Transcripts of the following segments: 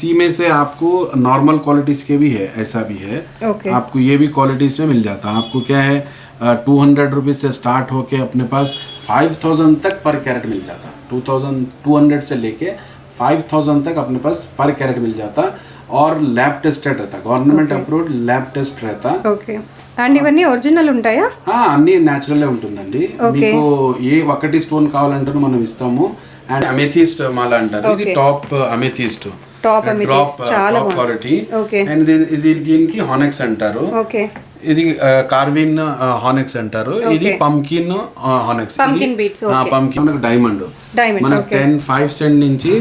इसी में से आपको नॉर्मल क्वालिटीज के भी है ऐसा भी है ओके आपको ये भी क्वालिटीज में मिल जाता है आपको क्या है टू हंड्रेड रुपीज से स्टार्ट होके अपने पास फाइव थाउजेंड तक पर कैरेट मिल जाता टू थाउजेंड टू हंड्रेड से लेके फाइव थाउजेंड तक अपने पास पर कैरेट मिल जाता और लैब टेस्टेड रहता गवर्नमेंट अप्रूव्ड लैब टेस्ट रहता ఓకే అండ్ ఇవన్నీ ఒరిజినల్ ఉంటాయా ఆ, అన్ని న్యాచురల్ ఉంటుందండి మీకు ఏ ఒకటి స్టోన్ కావాలంటే మనం ఇస్తాము అండ్ అమెథిస్ట్ మాల అంటారు ఇది top amethyst drop top quality. And దీనికి హానెక్స్ అంటారు. ఓకే ఇది కార్విన్ హానెక్స్ అంటారు. ఇది పంకిన్ హానెక్స్ Pumpkin beads, pumpkin diamond diamond మనకు టెన్ ఫైవ్ సెంట్ నుంచి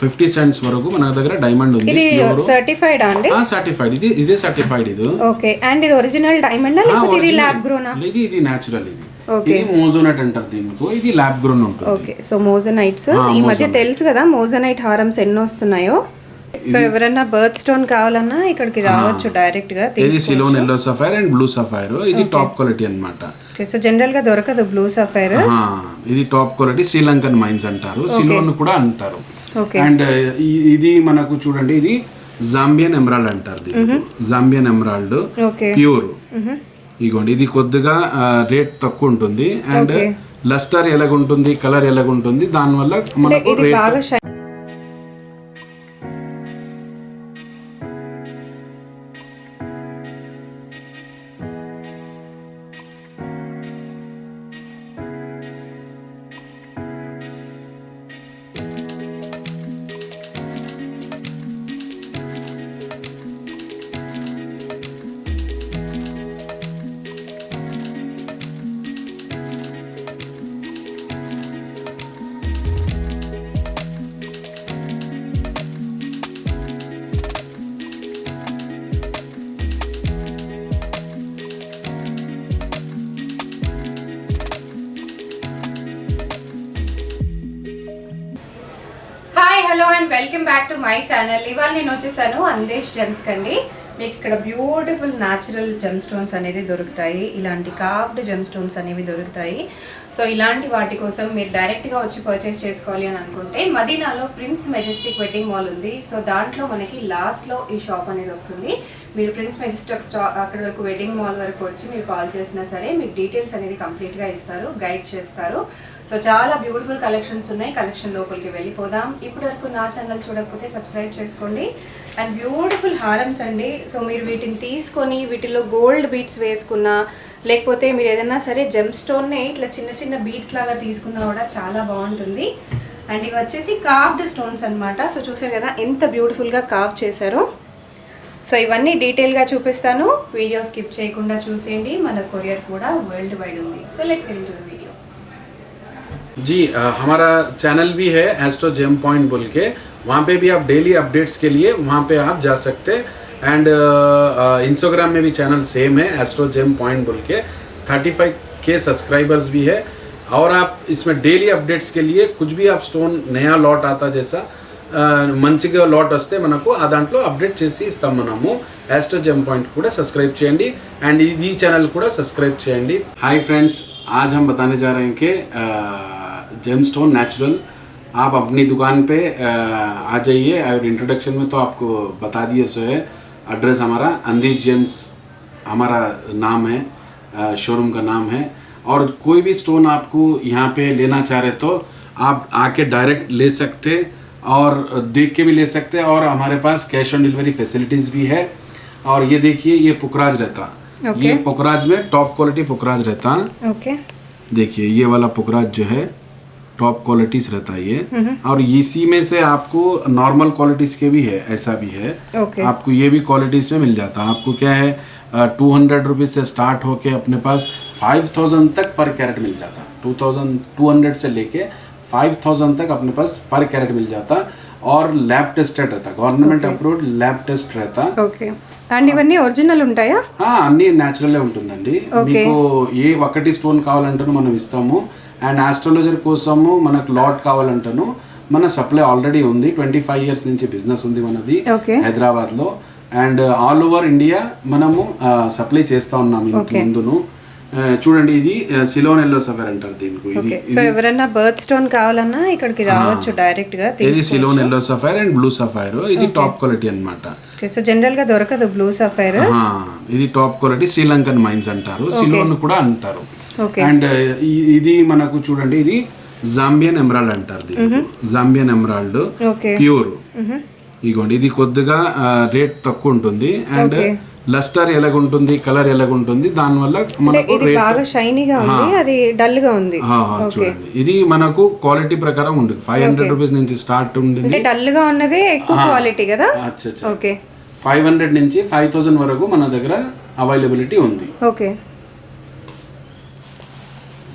ఫిఫ్టీ సెంట్స్ వరకు మన దగ్గర డైమండ్ ఉంది. ఇది సర్టిఫైడ్ అండి? సర్టిఫైడ్ ఇది ఇదే సర్టిఫైడ్ ఇది. ఓకే అండ్ ఇది ఒరిజినల్ డైమండ్ లేకపోతే ఇది ల్యాబ్ గ్రోనా ఇది ఇది న్యాచురల్ ఇది. ఇది మోజోనట్ అంటారు దీనికి. ఇది ల్యాబ్ గ్రోన్ ఉంటుంది. ఓకే సో మోజనైట్స్ ఈ మధ్య తెలుసు కదా మోజనైట్ హారమ్స్ ఎన్ని వస్తున్నాయో సో ఎవరైనా బర్త్ స్టోన్ కావాలన్నా ఇక్కడికి రావచ్చు డైరెక్ట్గా ఇది Ceylon yellow sapphire and blue sapphire. ఇది టాప్ క్వాలిటీ అన్నమాట. ఓకే సో జనరల్గా దొరకదు బ్లూ సఫైర్. ఇది టాప్ క్వాలిటీ శ్రీలంకన్ మైన్స్ అంటారు. సిలోన్ కూడా అంటారు. అండ్ ఇది మనకు చూడండి ఇది జాంబియన్ ఎమరాల్డ్ అంటారు దీన్ని. జాంబియన్ ఎమరాల్డ్ ప్యూర్ ఇగోండి ఇది కొద్దిగా రేట్ తక్కువ ఉంటుంది. అండ్ లస్టర్ ఎలాగుంటుంది కలర్ ఎలాగుంటుంది దానివల్ల మనకు rate welcome back to my channel. ఇవాళ నేను వచ్చేసాను అందేశ్ జెమ్స్ కండి. మీకు ఇక్కడ బ్యూటిఫుల్ న్యాచురల్ జెమ్ స్టోన్స్ అనేది దొరుకుతాయి. ఇలాంటి కావ్డ్ జెమ్ స్టోన్స్ అనేవి దొరుకుతాయి. సో ఇలాంటి వాటి కోసం మీరు డైరెక్ట్గా వచ్చి పర్చేస్ చేసుకోవాలి అని అనుకుంటే మదీనాలో ప్రిన్స్ మెజెస్టిక్ వెడ్డింగ్ మాల్ ఉంది. సో దాంట్లో మనకి లాస్ట్లో ఈ షాప్ అనేది వస్తుంది. మీరు ప్రిన్స్ మెజెస్టిక్ స్టా అక్కడ వరకు వెడ్డింగ్ మాల్ వరకు వచ్చి మీరు కాల్ చేసినా సరే మీకు డీటెయిల్స్ అనేది కంప్లీట్గా ఇస్తారు గైడ్ చేస్తారు. సో చాలా బ్యూటిఫుల్ కలెక్షన్స్ ఉన్నాయి. కలెక్షన్ లోపలికి వెళ్ళిపోదాం. ఇప్పటి వరకు నా ఛానల్ చూడకపోతే సబ్స్క్రైబ్ చేసుకోండి. అండ్ బ్యూటిఫుల్ హారమ్స్ అండి. సో మీరు వీటిని తీసుకొని వీటిలో గోల్డ్ బీట్స్ వేసుకున్నా లేకపోతే మీరు ఏదైనా సరే జెమ్ స్టోన్నే ఇట్లా చిన్న చిన్న బీట్స్ లాగా తీసుకున్నా కూడా చాలా బాగుంటుంది. అండ్ ఇవి వచ్చేసి కార్వ్డ్ స్టోన్స్ అనమాట సో చూసారు కదా ఎంత బ్యూటిఫుల్గా కార్వ్ చేశారో. సో ఇవన్నీ డీటెయిల్గా చూపిస్తాను. వీడియో స్కిప్ చేయకుండా చూసేయండి. మన కొరియర్ కూడా వరల్డ్ వైడ్ ఉంది సో లెట్స్ గెట్ जी अ, हमारा चैनल भी है एस्ट्रो जेम पॉइंट बोल के वहाँ पे भी आप डेली अपडेट्स के लिए वहाँ पे आप जा सकते एंड इंस्टाग्राम में भी चैनल सेम है एस्ट्रो जेम पॉइंट बोल के 35 के सब्सक्राइबर्स भी है और आप इसमें डेली अपडेट्स के लिए कुछ भी आप स्टोन नया लॉट आता जैसा ఆ, మంచిగా లాట్ వస్తే మనకు ఆ దాంట్లో అప్డేట్ చేసి ఇస్తాం మనము యాస్ట్రో జెమ్ పాయింట్ కూడా సబ్స్క్రైబ్ చేయండి అండ్ ఈ ఛానల్ కూడా సబ్స్క్రైబ్ చేయండి హాయ్ ఫ్రెండ్స్ आज हम बताने जा रहे हैं कि जेम स्टोन नेचुरल आप अपनी दुकान पे आ जाइए। और इंट्रोडक्शन में तो आपको बता दिए सो है एड्रेस हमारा अंदीश जेम्स हमारा नाम है शोरूम का नाम है। और कोई भी स्टोन आपको यहाँ पे लेना चाह रहे तो आप आके डायरेक्ट ले सकते और देख के भी ले सकते। और हमारे पास कैश ऑन डिलीवरी फैसिलिटीज़ भी है। और ये देखिए ये पुखराज रहता। Okay. ये पुखराज में टॉप क्वालिटी पुखराज रहता। ఓకే देखिए ये वाला पुखराज जो है टॉप क्वालिटीज रहता है ये और इसी में से आपको नॉर्मल क्वालिटीज के भी है ऐसा भी है ओके आपको ये भी क्वालिटीज में मिल जाता है आपको क्या है टू हंड्रेड रुपीज से स्टार्ट होके अपने पास फाइव थाउजेंड तक पर कैरेट मिल जाता टू थाउजेंड टू हंड्रेड से लेके फाइव थाउजेंड तक अपने पास पर कैरेट मिल जाता और लैब टेस्टेड रहता गवर्नमेंट अप्रूव्ड लैब टेस्ट रहता ఓకే అండ్ ఇవన్నీ ఒరిజినల్ ఉంటాయా ఆ, అన్ని న్యాచురల్ ఉంటుందండి మీకు ఏ ఒకటి స్టోన్ కావాలంటాను మనం ఇస్తాము అండ్ ఆస్ట్రాలజర్ కోసము మనకు లాట్ కావాలంటాను మన సప్లై ఆల్రెడీ ఉంది. ట్వంటీ ఫైవ్ ఇయర్స్ నుంచి బిజినెస్ ఉంది మనది ఓకే హైదరాబాద్లో అండ్ ఆల్ ఓవర్ ఇండియా మనము సప్లై చేస్తా ఉన్నాం ఇంతకు ముందును. చూడండి ఇది సిలోన్ ఎల్లో సఫర్ అంటారు దీనికి. ఇది సో ఎవరైనా బర్త్ స్టోన్ కావాలన్నా ఇక్కడికి రావచ్చు డైరెక్ట్గా ఇది Ceylon yellow sapphire and blue sapphire ఇది టాప్ క్వాలిటీ అన్నమాట. ఓకే సో జనరల్గా దొరకదు బ్లూ సఫైర్ ఆ, ఇది టాప్ క్వాలిటీ శ్రీలంకన్ మైన్స్ అంటారు. సిలోన్ కూడా అంటారు. అండ్ ఇది మనకు చూడండి ఇది జాంబియన్ ఎమరాల్డ్ అంటారు జాంబియన్ ఎమరాల్డ్ ప్యూర్ ఇగోండి ఇది కొద్దిగా రేట్ తక్కువ ఉంటుంది. అండ్ లస్టర్ ఎలాగుంటుంది కలర్ ఎలాగుంటుంది దానివల్ల మనకు ఇది బాగా షైనీగా ఉంది అది డల్గా ఉంది ఆ, ఆ, చూడండి. ఇది మనకు క్వాలిటీ ప్రకారం ఉంటుంది. ఫైవ్ హండ్రెడ్ రూపీస్ నుంచి స్టార్ట్ ఉంటుంది. డల్గా ఉన్నదే ఎక్కువ క్వాలిటీ కదా? ఓకే ఫైవ్ హండ్రెడ్ నుంచి ఫైవ్ థౌసండ్ వరకు మన దగ్గర అవైలబిలిటీ ఉంది. ఓకే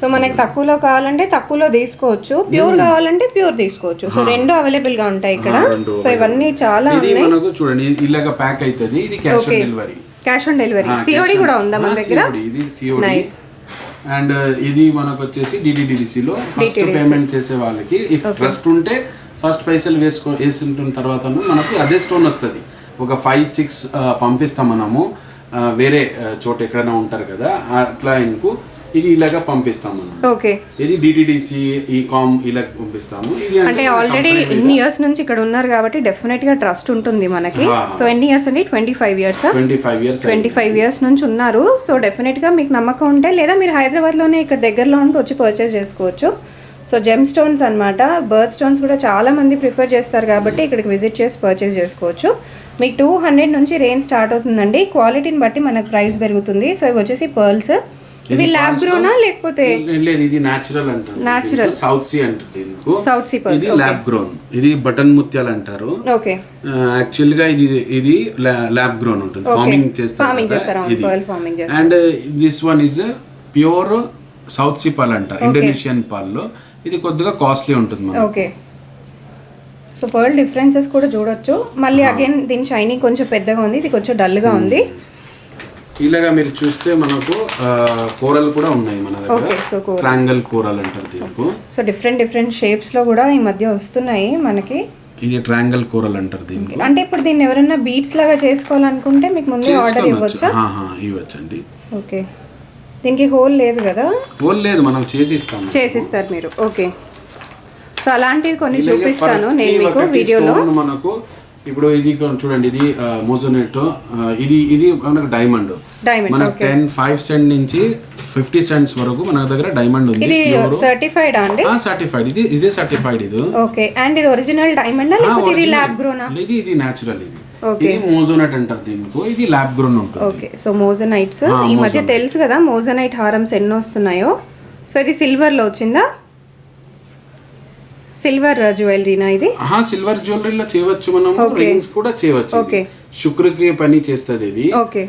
సో మనకి తక్కువలో కావాలంటే తక్కువలో తీసుకోవచ్చు ప్యూర్ కావాలంటే ప్యూర్ తీసుకోవచ్చు. సో రెండు అవైలబుల్గా ఉంటాయి ఇక్కడ. సో ఇవన్నీ చాలా ఇది మనకు చూడండి ఇలాగ ప్యాక్ అవుతుంది ఇది cash on delivery cash on delivery C O D కూడా ఉందా మన దగ్గర? ఇది సిఓడి Nice. అండ్ ఇది మనకు వచ్చేసి DDDDC లో ఫస్ట్ పేమెంట్ చేసే వాళ్ళకి. ఇఫ్ ట్రస్ట్ ఉంటే ఫస్ట్ పైసలు వేసుకో వేసుకుంటున్న తర్వాత మనకి అదే స్టోన్ వస్తుంది. ఒక ఫైవ్ సిక్స్ పంపిస్తాం మనము. ఆ, వేరే చోట ఎక్కడైనా ఉంటారు కదా అట్లా ఆయనకు ఇది ఇలాగా పంపిస్తాం మనం. ఓకే. ఇది డిటిడిసి ఈ కామ్ ఇలా పంపిస్తాము. ఇది అంటే ఆల్రెడీ ఎన్ని ఇయర్స్ నుంచి ఇక్కడ ఉన్నారు కాబట్టి డెఫినెట్గా ట్రస్ట్ ఉంటుంది మనకి. సో ఎన్ని ఇయర్స్ అండి? Twenty five years twenty five years twenty five years నుంచి ఉన్నారు. సో డెఫినెట్గా మీకు నమ్మకం ఉంటే లేదా మీరు హైదరాబాద్లోనే ఇక్కడ దగ్గరలో ఉంటూ వచ్చి పర్చేస్ చేసుకోవచ్చు. సో జెమ్ స్టోన్స్ అనమాట బర్త్ స్టోన్స్ కూడా చాలా మంది ప్రిఫర్ చేస్తారు కాబట్టి ఇక్కడికి విజిట్ చేసి పర్చేస్ చేసుకోవచ్చు. మీకు టూ హండ్రెడ్ నుంచి రేంజ్ స్టార్ట్ అవుతుందండి. క్వాలిటీని బట్టి మనకు ప్రైస్ పెరుగుతుంది. సో ఇవి వచ్చేసి పర్ల్స్ ఇవి ల్యాబ్ గ్రోనా లేకపోతే లేదు ఇది న్యాచురల్ అంటారు. Natural. సౌత్ సీ అంటారు దీనికి. సౌత్ సీ ఇది ల్యాబ్ గ్రోన్ ఇది బటన్ ముత్యాలు అంటారు. ఓకే యాక్చువల్గా ఇది ఇది ల్యాబ్ గ్రోన్ ఉంటుంది. ఫార్మింగ్ చేస్తారు ఫార్మింగ్ కదా, చేస్తారు ఇది. పర్ల్ ఫార్మింగ్ చేస్తారు. And this one is pure south sea pearl అంటారు. ఇండోనేషియన్ పాల్లో ఇది కొద్దిగా కాస్ట్లీ ఉంటుంది మనకి. ఓకే సో పర్ల్ డిఫరెన్సెస్ కూడా చూడొచ్చు. మళ్ళీ అగైన్ దీని షైనింగ్ కొంచెం పెద్దగా ఉంది. ఇది కొంచెం డల్గా ఉంది. ఇలాగా మీరు చూస్తే మనకు కూరలు కూడా ఉన్నాయి మన దగ్గర. ట్రాంగల్ కూరలు అంటారు దీనికి. సో డిఫరెంట్ డిఫరెంట్ షేప్స్లో కూడా ఈ మధ్య వస్తున్నాయి మనకి. ఇది ట్రాంగల్ కూరలు అంటారు దీనికి. అంటే ఇప్పుడు దీన్ని ఎవరైనా బీట్స్ లాగా చేసుకోవాలనుకుంటే మీకు ముందే ఆర్డర్ ఇవ్వచ్చా? ఇవ్వచ్చండి. ఓకే. దీనికి హోల్ లేదు కదా? ఓన్ లేదు మనం చేసి ఇస్తాము చేసిస్తారు మీరు. ఓకే. సో అలాంటివి కొన్ని చూపిస్తాను నేను మీకు వీడియోలో. మనకు ఇప్పుడు ఇది చూడండి ఇది మోజోనెట్ ఇది ఇది మనకు డైమండ్. డైమండ్ మనకు టెన్ ఫైవ్ సెంట్ నుంచి ఫిఫ్టీ సెంట్స్ వరకు మన దగ్గర డైమండ్ ఉంది. ఇది సర్టిఫైడ్ అండి? సర్టిఫైడ్ ఇది ఇదే సర్టిఫైడ్ ఇది. ఓకే. అండ్ ఇది ఒరిజినల్ డైమండ్ లేకపోతే ఇది ల్యాబ్ గ్రోనా ఇది ఇది న్యాచురల్ ఇది. ఇది మోజోనెట్ అంటారు దీనికి. ఇది ల్యాబ్ గ్రోన్ ఉంటుంది. ఓకే. So moissanites. ఈ మధ్య తెలుసు కదా మోజనైట్ హారమ్స్ ఎన్ని వస్తున్నాయో. సో ఇది సిల్వర్లో వచ్చిందా? సిల్వర్ జ్యువెలరీనా ఇది? సిల్వర్ జ్యువెలరీలో చేయవచ్చు మనం రింగ్స్ కూడా చేయవచ్చు. Okay. శుక్రకి పని చేస్తుంది ఇది. ఓకే.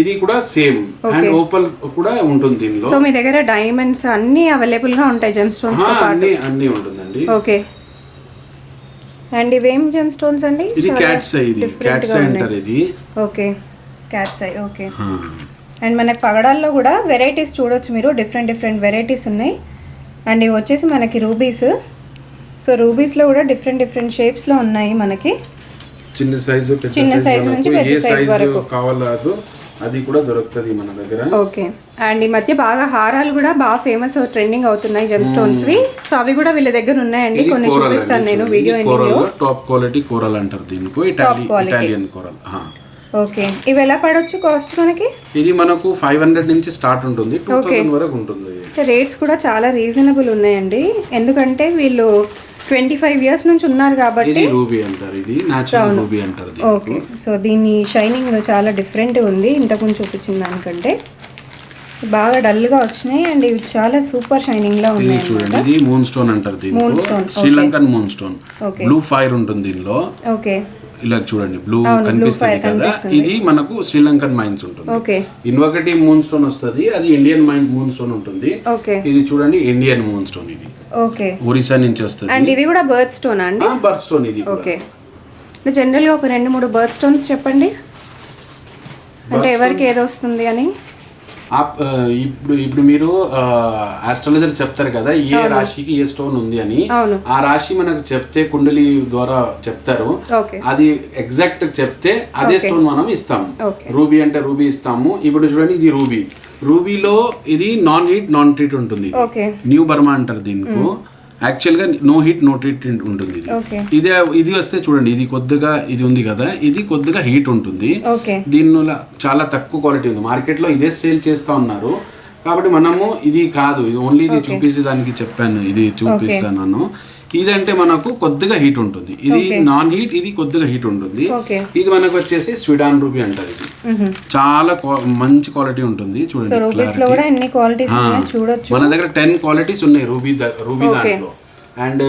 ఇది కూడా సేమ్. అండ్ ఓపల్ కూడా ఉంటుంది దీనిలో. సో మీ దగ్గర డైమండ్స్ అన్ని అవైలబుల్గా ఉంటాయి జెమ్ స్టోన్స్ అన్ని అన్ని ఉంటుందండి. ఓకే. అండ్ ఇవేం జెమ్ స్టోన్స్ అండి? ఇది క్యాట్స్ ఇది. క్యాట్స్ అంటారు ఇది. Okay. Cats eye okay. And మనకి పగడాల్లో కూడా వెరైటీస్ చూడొచ్చు మీరు. డిఫరెంట్ డిఫరెంట్ వెరైటీస్ ఉన్నాయి. అండ్ ఇవి వచ్చేసి మనకి రూబీస్ సో రూబీస్లో కూడా డిఫరెంట్ డిఫరెంట్ షేప్స్లో ఉన్నాయి మనకి. చిన్న సైజు చిన్న సైజు నుంచి పెద్ద సైజు వరకు. కావాలో అది కూడా దొరుకుతుంది మన దగ్గర. ఓకే అండ్ ఈ మధ్య బాగా హారాలు కూడా బాగా ఫేమస్ ట్రెండింగ్ అవుతున్నాయి జెమ్ స్టోన్స్వి సో అవి కూడా వీళ్ళ దగ్గర ఉన్నాయండి. కొన్ని చూపిస్తాను నేను video coral top quality coral అంటారు దీనికి. ఇటాలి ఇటాలియన్ కోరల్. ఓకే ఇవి ఎలా పడవచ్చు కాస్ట్ మనకి? ఇది మనకు ఫైవ్ హండ్రెడ్ నుంచి స్టార్ట్ ఉంటుంది. టూ థౌసండ్ వరకు ఉంటుంది. రేట్స్ కూడా చాలా రీజనబుల్ ఉన్నాయండి. ఎందుకంటే వీళ్ళు ట్వంటీ ఫైవ్ ఇయర్స్ నుంచి ఉన్నారు కాబట్టి రూబీ అంటారు ఇది రూబీ అంటారు. ఓకే. సో దీని షైనింగ్ చాలా డిఫరెంట్ ఉంది. ఇంతకుముందు చూపించిన దానికంటే. బాగా డల్గా వచ్చినాయి అండ్ ఇవి చాలా సూపర్ షైనింగ్లో ఇది ఉన్నాయి చూడండి ఇది మూన్ స్టోన్ అంటారు దీనిలో Sri Lankan moon stone. Blue fire ఉంటుంది దీనిలో. ఓకే ఇలా చూడండి బ్లూ కనిపిస్తుంది కదా. ఇది మనకు శ్రీలంకన్ మైన్స్ ఉంటుంది. ఓకే. ఇంకొకటి మూన్ స్టోన్ వస్తుంది అది ఇండియన్ మైన్ మూన్ స్టోన్ ఉంటుంది. ఓకే. ఇది చూడండి ఇండియన్ మూన్ స్టోన్ ఇది. ఓకే. ఒరిస్సా నుంచి వస్తుంది. అండ్ ఇది కూడా బర్త్ స్టోన్ అండి? బర్త్ స్టోన్ ఇది. ఓకే. జనరల్గా ఒక రెండు మూడు బర్త్ స్టోన్స్ చెప్పండి. అంటే ఎవరికి ఏదో వస్తుంది అని? ఇప్పుడు ఇప్పుడు మీరు ఆస్ట్రాలజర్ చెప్తారు కదా ఏ రాశికి ఏ స్టోన్ ఉంది అని. ఆ రాశి మనకు చెప్తే కుండలి ద్వారా చెప్తారు. అది ఎగ్జాక్ట్ చెప్తే అదే స్టోన్ మనం ఇస్తాం. రూబీ అంటే రూబీ ఇస్తాము. ఇప్పుడు చూడండి ఇది రూబీ. రూబీలో ఇది నాన్ హీట్ నాన్ ట్రీట్ ఉంటుంది న్యూ బర్మా అంటారు దీనికి. యాక్చువల్గా నో హీట్ నో ట్రీట్ ఉంటుంది ఇది. ఇదే ఇది వస్తే చూడండి ఇది కొద్దిగా ఇది ఉంది కదా ఇది కొద్దిగా హీట్ ఉంటుంది. దీనిలో చాలా తక్కువ క్వాలిటీ ఉంది. మార్కెట్లో ఇదే సేల్ చేస్తా ఉన్నారు. కాబట్టి మనము ఇది కాదు ఇది ఓన్లీ ఇది చూపించే దానికి చెప్పాను ఇది చూపిస్తాను ఇదంటే మనకు కొద్దిగా హీట్ ఉంటుంది. ఇది నాన్ హీట్ ఇది కొద్దిగా హీట్ ఉంటుంది. ఇది మనకు వచ్చేసి స్విడాన్ రూబీ అంటారు ఇది. చాలా మంచి క్వాలిటీ ఉంటుంది. చూడండి మన దగ్గర టెన్ క్వాలిటీస్ ఉన్నాయి రూబీ రూబీ దాంట్లో. అండ్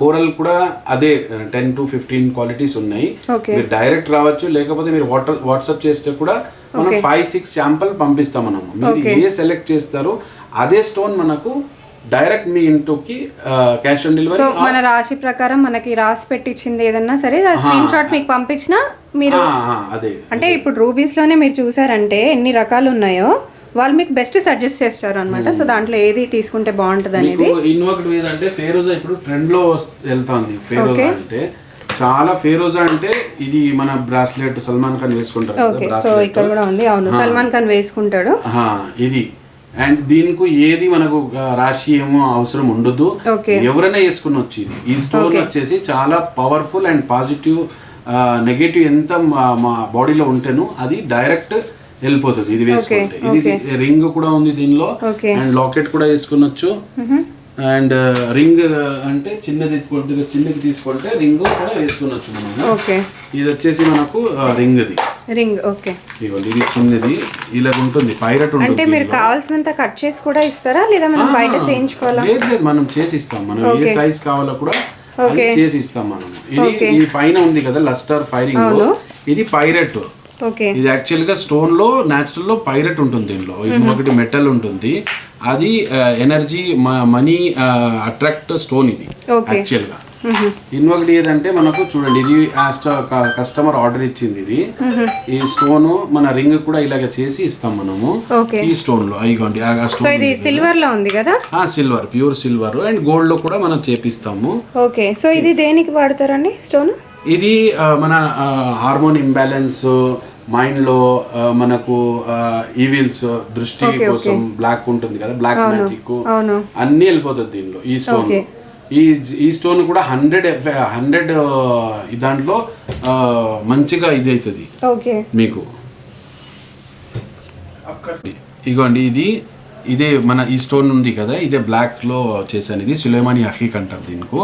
కోరల్ కూడా అదే టెన్ టు ఫిఫ్టీన్ క్వాలిటీస్ ఉన్నాయి. మీరు డైరెక్ట్ రావచ్చు లేకపోతే మీరు వాటర్ వాట్సాప్ చేస్తే కూడా మనం ఫైవ్ సిక్స్ శాంపుల్ పంపిస్తాం మనము. మీరు ఏ సెలెక్ట్ చేస్తారో అదే స్టోన్ మనకు డైరెక్ట్ మీ ఇంటికి క్యాష్ ఆన్ సో డెలివరీ మన రాశి ప్రకారం మనకి రాసి పెట్టించింది ఏదన్నా సరే స్క్రీన్ షాట్ మీకు పంపించినా మీరు అదే అంటే ఇప్పుడు రూబీస్లోనే మీరు చూసారంటే ఎన్ని రకాలు ఉన్నాయో వాళ్ళు మీకు బెస్ట్ సజెస్ట్ చేస్తారు అనమాట సో దాంట్లో ఏది తీసుకుంటే బాగుంటుంది అనేది మీకు ఇన్వొకటి ఏదంటే ఫేరోజా ఇప్పుడు ట్రెండ్లో వెళ్తాంది ఫేరోజా అంటే. చాలా ఫేరోజా అంటే ఇది మన బ్రాస్లెట్ సల్మాన్ ఖాన్ వేసుకుంటారు ఓకే సో ఇక్కడ కూడా ఉంది. అవును సల్మాన్ ఖాన్ వేసుకుంటాడు. ఇది. అండ్ దీనికి ఏది మనకు రాశి ఏమో అవసరం ఉండదు. ఎవరైనా వేసుకునొచ్చు ఇది. ఈ స్టోన్ వచ్చేసి చాలా పవర్ఫుల్ అండ్ పాజిటివ్ నెగటివ్ ఎంత మా- బాడీలో ఉంటేను అది డైరెక్ట్ వెళ్ళిపోతుంది ఇది వేసుకుంటే. ఇది రింగ్ కూడా ఉంది దీనిలో. అండ్ లాకెట్ కూడా వేసుకునొచ్చు. అండ్ రింగ్ అంటే చిన్నది కొద్దిగా చిన్నది తీసుకుంటే రింగ్ కూడా వేసుకునొచ్చు మనం. ఇది వచ్చేసి మనకు రింగ్ ఇది రింగ్ ఓకే. ఇది చిన్నది ఇలా ఉంటుంది పైరట్ అంటే ఉంటుంది మీరు కావాల్సినంత కట్ చేసి కూడా ఇస్తారా? లేదా మనం బయట చేయించుకోవాలా? లేదు లేదు మనం చేసి ఇస్తాం మనం ఏ సైజ్ కావాలో కూడా చేసి ఇస్తాం మనం. ఇది ఇది పైన ఉంది కదా లస్టర్ ఫైరింగ్. ఇది పైరట్. ఓకే. ఇది యాక్చువల్గా స్టోన్లో న్యాచురల్లో పైరట్ ఉంటుంది దీనిలో. ఒకటి మెటల్ ఉంటుంది. అది ఎనర్జీ మనీ అట్రాక్ట్ స్టోన్ ఇది యాక్చువల్గా ఇంకొకటి ఏదంటే మనకు చూడండి ఇది కస్టమర్ ఆర్డర్ ఇచ్చింది ఇది. ఈ స్టోన్ మన రింగ్ కూడా ఇలాగ చేసి ఇస్తాం మనము. ఈ స్టోన్లో ఇది సిల్వర్లో ఉంది కదా? సిల్వర్ ప్యూర్ సిల్వర్ అండ్ గోల్డ్లో కూడా మనం చేపిస్తాము. ఓకే సో ఇది దేనికి వాడతారండి స్టోన్ ఇది మన హార్మోన్ ఇంబ్యాలెన్స్ మైండ్లో ఆ, మనకు ఈవిల్స్ దృష్టి కోసం బ్లాక్ ఉంటుంది కదా బ్లాక్ మ్యాజిక్ అన్ని వెళ్ళిపోతుంది దీనిలో ఈ స్టోన్ ఈ ఈ స్టోన్ కూడా హండ్రెడ్ హండ్రెడ్ దాంట్లో మంచిగా ఇది అవుతుంది ఓకే. మీకు. ఇగోండి ఇది ఇదే మన ఈ స్టోన్ ఉంది కదా ఇదే బ్లాక్లో చేశాను ఇది సులేమాని హకీక్ అంటారు దీనికి.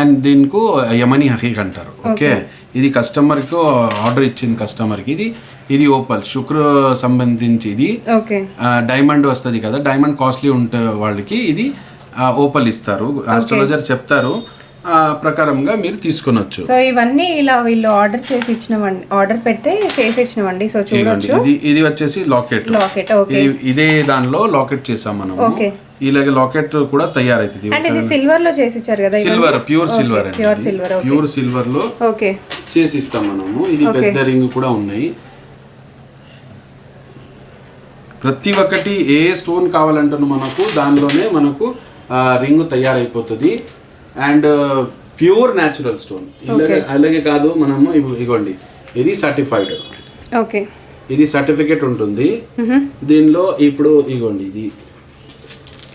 అండ్ దీనికి యమని హకీక్ అంటారు ఓకే. ఇది కస్టమర్కు ఆర్డర్ ఇచ్చింది కస్టమర్కి ఇది ఇది ఓపల్ శుక్ర సంబంధించి ఇది. డైమండ్ వస్తుంది కదా డైమండ్ కాస్ట్లీ ఉంటే వాళ్ళకి ఇది ఓపల్ ఇస్తారు ఆస్ట్రాలజర్ చెప్తారు ఆ ప్రకారంగా మీరు తీసుకొనొచ్చు. సో ఇవన్నీ ఇలా వీళ్ళు ఆర్డర్ చేసి ఇచ్చినవండి ఆర్డర్ పెడితే చేసి ఇచ్చినవండి. సో చూడొచ్చు. ఇది ఇది వచ్చేసి లాకెట్ లాకెట్ ఓకే. ఇది- దానిలో లాకెట్ చేసాం మనం ఓకే. ఇలాగ లాకెట్ కూడా తయారైతుంది. అంటే ఇది సిల్వర్లో చేసి ఇచ్చారు కదా silver pure silver pure silver pure సిల్వర్లో okay. చేసి ఇస్తాం మనము. ఇది పెద్ద రింగ్ కూడా ఉన్నాయి. ప్రతి ఒక్కటి ఏ స్టోన్ కావాలంటున్నా మనకు దానిలోనే మనకు రింగ్ తయారైపోతుంది. And pure natural stone. ఇలాగే అలాగే కాదు మనము ఇవి- ఇగోండి. ఇది సర్టిఫైడ్. ఓకే. ఇది సర్టిఫికేట్ ఉంటుంది. దీనిలో ఇప్పుడు ఇగోండి ఇది.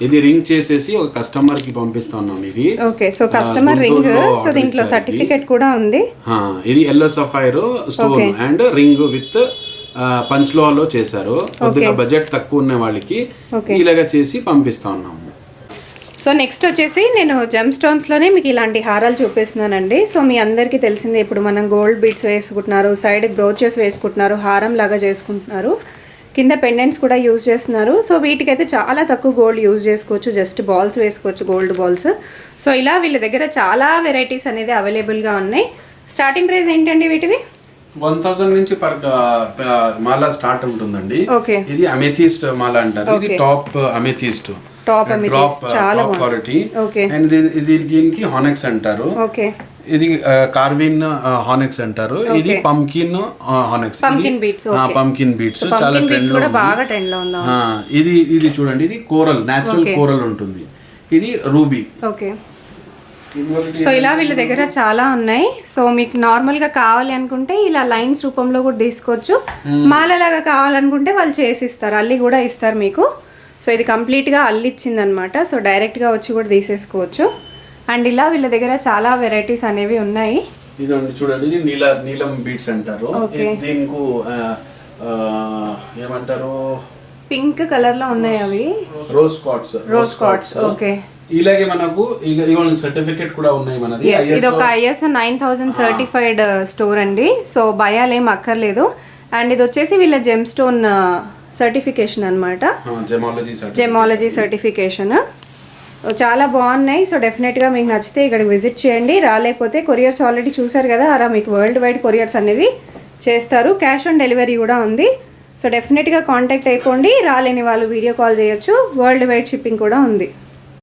ఇది రింగ్ చేసేసి ఒక కస్టమర్కి పంపిస్తా ఉన్నాం ఇది. Okay. So customer ring so దీంట్లో. సర్టిఫికెట్ కూడా ఉంది. ఇది yellow sapphire stone. And ring with పంచ్లోలో చేశారు. కొద్దిగా బడ్జెట్ తక్కువ ఉన్న వాళ్ళకి ఇలాగా చేసి పంపిస్తా ఉన్నాము. సో నెక్స్ట్ వచ్చేసి నేను జెమ్ స్టోన్స్లోనే మీకు ఇలాంటి హారాలు చూపిస్తున్నానండి. సో మీ అందరికీ తెలిసిందే ఇప్పుడు మనం గోల్డ్ బీడ్స్ వేసుకుంటున్నారు సైడ్ బ్రోచెస్ వేసుకుంటున్నారు హారం లాగా చేసుకుంటున్నారు. కింద పెండెంట్స్ కూడా యూజ్ చేస్తున్నారు. సో వీటికైతే చాలా తక్కువ గోల్డ్ యూజ్ చేసుకోవచ్చు. జస్ట్ బాల్స్ వేసుకోవచ్చు గోల్డ్ బాల్స్ సో ఇలా వీళ్ళ దగ్గర చాలా వెరైటీస్ అనేది అవైలబుల్గా ఉన్నాయి. స్టార్టింగ్ ప్రైస్ ఏంటండి వీటివి? వన్ థౌసండ్ నుంచి పర్ మాల స్టార్ట్ ఉంటుందండి. ఓకే ఇది అమెథిస్ట్ మాల అంటారు. ఇది top amethyst top quality okay and దీనికి హానెక్స్ అంటారు. ఓకే ఇది కార్విన్ హానెక్స్ అంటారు. ఇది pumpkin onyx pumpkin beads pumpkin beads చాలా ట్రెండ్ కూడా బాగా ట్రెండ్లో ఉందా? ఆ, ఇది ఇది చూడండి. ఇది కోరల్ న్యాచురల్ కోరల్ ఉంటుంది. ఇది రూబీ. ఓకే సో ఇలా వీళ్ళ దగ్గర చాలా ఉన్నాయి. సో మీకు నార్మల్గా కావాలి అనుకుంటే ఇలా లైన్స్ రూపంలో కూడా తీసుకోవచ్చు. మాలలాగా కావాలనుకుంటే వాళ్ళు చేసి ఇస్తారు. అల్లి కూడా ఇస్తారు మీకు. సో ఇది కంప్లీట్గా అల్లిచ్చింది అనమాట సో డైరెక్ట్గా వచ్చి కూడా తీసేసుకోవచ్చు. అండ్ ఇలా వీళ్ళ దగ్గర చాలా వెరైటీస్ అనేవి ఉన్నాయి. ఇదండి చూడండి ఇది నీల నీలం బీట్స్ అంటారు. దీనికి ఏమంటారు? పింక్ కలర్లో ఉన్నాయి అవి. Rose quartz rose quartz okay. ఇలాగే మనకు సర్టిఫికేట్ కూడా ఉన్నాయి మనది. ఇది ఒక IS nine thousand certified store అండి. సో భయాలు ఏం అక్కర్లేదు. అండ్ ఇది వచ్చేసి వీళ్ళ జెమ్ స్టోన్ సర్టిఫికేషన్ అనమాట జెమాలజీ సర్టిఫికేషన్ చాలా బాగున్నాయి. సో డెఫినెట్గా మీకు నచ్చితే ఇక్కడికి విజిట్ చేయండి. రాలేకపోతే కొరియర్స్ ఆల్రెడీ చూసారు కదా అలా మీకు వరల్డ్ వైడ్ కొరియర్స్ అనేది చేస్తారు. క్యాష్ ఆన్ డెలివరీ కూడా ఉంది. సో డెఫినెట్గా కాంటాక్ట్ అయిపోండి. రాలేని వాళ్ళు వీడియో కాల్ చేయొచ్చు. వరల్డ్ వైడ్ షిప్పింగ్ కూడా ఉంది.